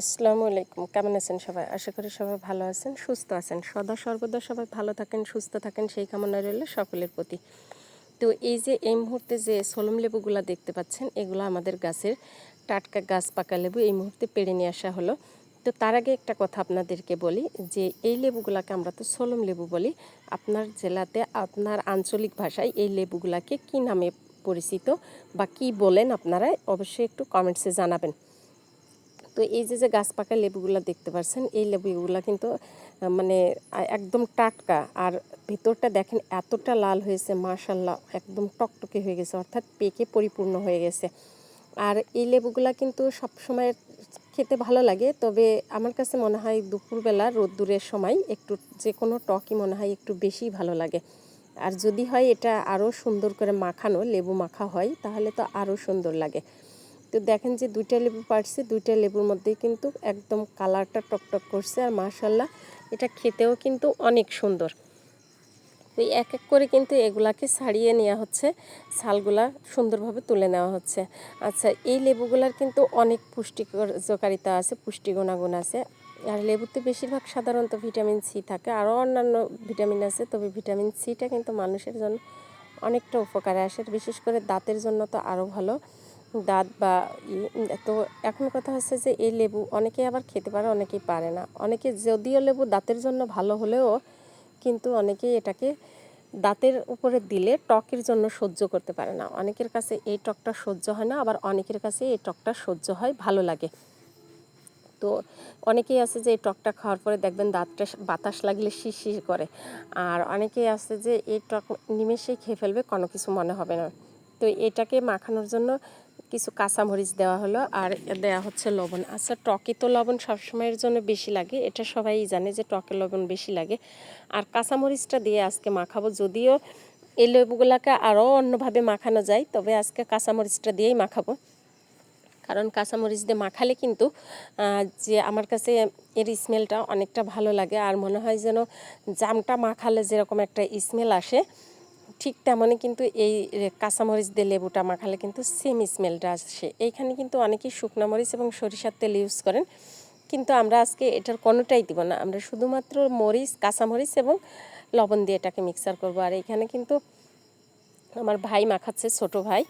আসসালামু আলাইকুম। কেমন আছেন সবাই? আশা করি সবাই ভালো আছেন, সুস্থ আছেন। সদা সর্বদা সবাই ভালো থাকেন, সুস্থ থাকেন, সেই কামনা রইল সকলের প্রতি। তো এই যে, এই মুহূর্তে যে সোলম লেবুগুলো দেখতে পাচ্ছেন, এগুলো আমাদের গাছের টাটকা গাছ, পাকা লেবু, এই মুহূর্তে পেড়ে নিয়ে আসা হলো। তো তার আগে একটা কথা আপনাদেরকে বলি যে, এই লেবুগুলাকে আমরা তো সোলম লেবু বলি। আপনার জেলাতে, আপনার আঞ্চলিক ভাষায় এই লেবুগুলাকে কি নামে পরিচিত বা কি বলেন আপনারা, অবশ্যই একটু কমেন্টসে জানাবেন। তো এই যে যে গাছ পাকা লেবুগুলো দেখতে পাচ্ছেন এই লেবুগুলো কিন্তু মানে একদম টাটকা। আর ভিতরটা দেখেন এতটা লাল হয়েছে মাশাল্লাহ একদম টকটকে হয়ে গেছে, অর্থাৎ পেকে পরিপূর্ণ হয়ে গেছে। আর এই লেবুগুলা কিন্তু সব সময় খেতে ভালো লাগে, তবে আমার কাছে মনে হয় দুপুরবেলা রোদ্দুরের সময় একটু যে কোনো টকই মনে হয় একটু বেশি ভালো লাগে। আর যদি হয় এটা আরও সুন্দর করে মাখানো, লেবু মাখা হয়, তাহলে তো আরও সুন্দর লাগে। তো দেখেন যে দুইটা লেবু পাড়ছে দুইটা লেবুর মধ্যেই কিন্তু একদম কালারটা টকটক করছে আর মাশাল্লাহ এটা খেতেও কিন্তু অনেক সুন্দর। তো এক এক করে কিন্তু এগুলাকে ছাড়িয়ে নেওয়া হচ্ছে, ছালগুলা সুন্দরভাবে তুলে নেওয়া হচ্ছে। আচ্ছা এই লেবুগুলার কিন্তু অনেক পুষ্টিকারিতা আছে পুষ্টি গুণাগুণ আছে। আর লেবুতে বেশিরভাগ সাধারণত ভিটামিন সি থাকে, আরও অন্যান্য ভিটামিন আছে, তবে ভিটামিন সিটা কিন্তু মানুষের জন্য অনেকটা উপকারে আসে। বিশেষ করে দাঁতের জন্য তো আরও ভালো। দাঁত বা তো এখন কথা হচ্ছে যে এই লেবু অনেকে আবার খেতে পারে, অনেকেই পারে না। অনেকে যদিও লেবু দাঁতের জন্য ভালো হলেও কিন্তু অনেকে এটাকে দাঁতের উপরে দিলে টকের জন্য সহ্য করতে পারে না। অনেকের কাছে এই টকটা সহ্য হয় না, আবার অনেকের কাছে এই টকটা সহ্য হয়, ভালো লাগে। তো অনেকেই আছে যে এই টকটা খাওয়ার পরে দেখবেন দাঁতটা বাতাস লাগলে শিরশির করে। আর অনেকেই আছে যে এই টক নিমেষেই খেয়ে ফেলবে, কোনো কিছু মনে হবে না। তো এটাকে মাখানোর জন্য কিছু কাঁচামরিচ দেওয়া হলো আর দেওয়া হচ্ছে লবণ। আচ্ছা টকে তো লবণ সবসময়ের জন্য বেশি লাগে, এটা সবাই জানে যে টকে লবণ বেশি লাগে। আর কাঁচামরিচটা দিয়ে আজকে মাখাবো, যদিও এই লেবুগুলোকে আরও অন্যভাবে মাখানো যায়, তবে আজকে কাঁচামরিচটা দিয়েই মাখাবো। কারণ কাঁচামরিচ দিয়ে মাখালে কিন্তু যে আমার কাছে এর স্মেলটা অনেকটা ভালো লাগে, আর মনে হয় যেন জামটা মাখালে যেরকম একটা স্মেল আসে ঠিক তেমনই কিন্তু এই কাঁচামরিচ দিয়ে লেবুটা মাখালে কিন্তু সেম স্মেলটা আসে। এইখানে কিন্তু অনেকেই শুকনো মরিচ এবং সরিষার তেল ইউজ করেন। কিন্তু আমরা আজকে এটার কোনোটাই দিব না। আমরা শুধুমাত্র মরিচ, কাঁচামরিচ এবং লবণ দিয়ে এটাকে মিক্সার করব। আর এখানে কিন্তু আমার ভাই মাখাচ্ছে, ছোট ভাই।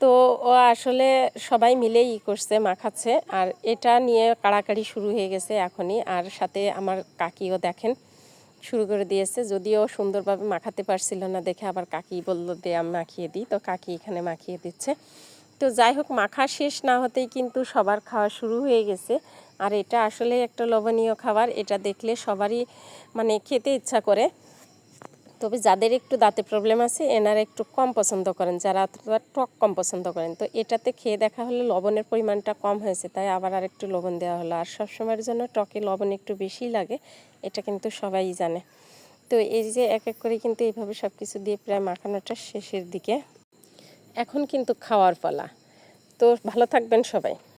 তো ও আসলে সবাই মিলেই ই করছে, মাখাচ্ছে। আর এটা নিয়ে কাড়াকাড়ি শুরু হয়ে গেছে এখনই। আর সাথে আমার কাকিও দেখেন। শুরু করে দিয়েছে। যদিও সুন্দরভাবে মাখাতে পারছিল না দেখে আবার কাকি বলল, দে, আমি মাখিয়ে দিই। তো কাকি এখানে মাখিয়ে দিচ্ছে। তো যাই হোক, মাখা শেষ না হতেই কিন্তু সবার খাওয়া শুরু হয়ে গেছে। আর এটা আসলে একটা লোভনীয় খাবার, এটা দেখলে সবারই মানে খেতে ইচ্ছা করে। তবে যাদের একটু দাঁতে প্রবলেম আছে, এনারা একটু কম পছন্দ করেন, যারা টক কম পছন্দ করেন। তো এটাতে খেয়ে দেখা হলে লবণের পরিমাণটা কম হয়েছে, তাই আবার আর একটু লবণ দেওয়া হলো। আর সবসময়ের জন্য টকে লবণ একটু বেশি লাগে, এটা কিন্তু সবাই জানে। তো এই যে এক এক করে কিন্তু এইভাবে সব কিছু দিয়ে প্রায় মাখানোটা শেষের দিকে। এখন কিন্তু খাওয়ার পালা। তো ভালো থাকবেন সবাই।